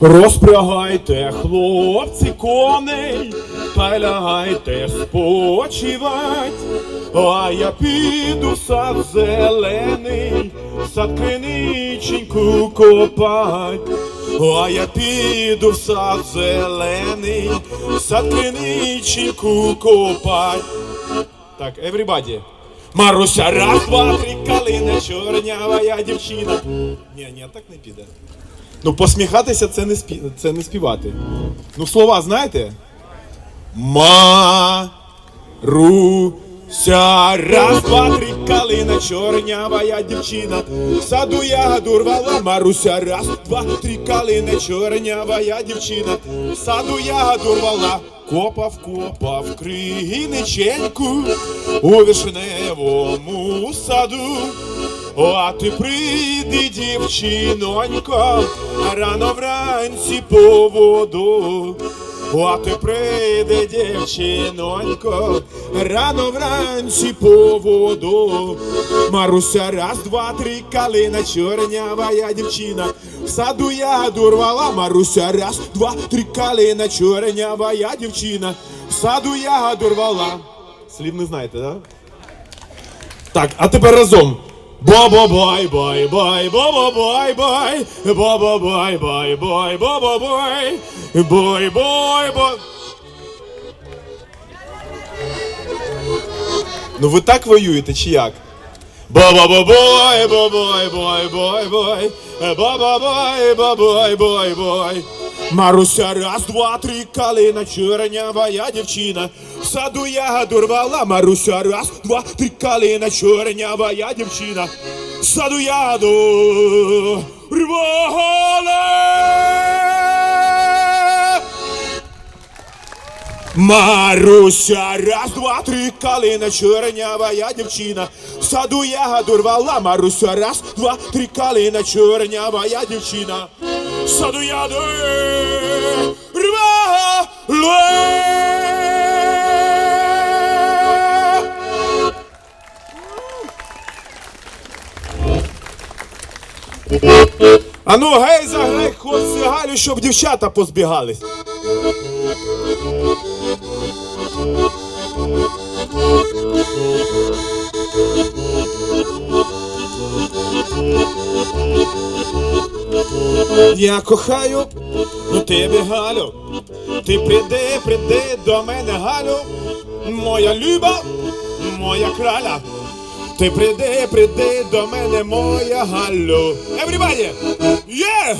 Розпрягайте, хлопці, коней, та лягайте спочивать, а я піду сад зелений, сад криниченьку копать, а я піду сад зелений, сад криниченьку копать. Так, everybody. Маруся, раз, два, три, калина, чорнява я дівчина. Ні, ні, так не піде. Ну, посміхатися це не, спі... це не співати. Ну, слова знаєте? Ма. Руся, раз, два, три, калина, чорнява я дівчина. В саду ягоду рвала, Маруся, раз, два, три, калина, чорнява я дівчина. В саду ягоду рвала, копав, копав криниченьку у вишневому саду. О, а ти прийди, дівчинонько, рано вранці по воду. А ти прийди, дівчинонько, рано вранці по воду. Маруся, раз, два, три, калина, чорнява я дівчина. В саду я дурвала, Маруся, раз, два, три, калина, чорнява я дівчина. В саду я дурвала. Слів не знаєте, да? Так, а тепер разом. Баба бай бай баба бай бай бай баба бай бай бай бай Ну ви так воюєте чи як? Бай бай бай бай баба бай бай бай бай Маруся, раз, два, три, калина, чорнява я дівчина. В саду ягоду рвала, Маруся, раз, два, три, калина, чорнява я дівчина. В саду ягоду рвала. Маруся, раз, два, три, калина, чорнява я дівчина. В саду ягоду рвала, Маруся, раз, два, три, калина, чорнява я дівчина. В саду Ану, рвала. А ну гей, заграй, хлопці Галю, щоб дівчата позбігались. Я кохаю у тебе Галю. Ти прийди, прийди до мене, Галю, моя люба, моя краля. Ти прийди, прийди до мене, моя Галю. Everybody! Yeah!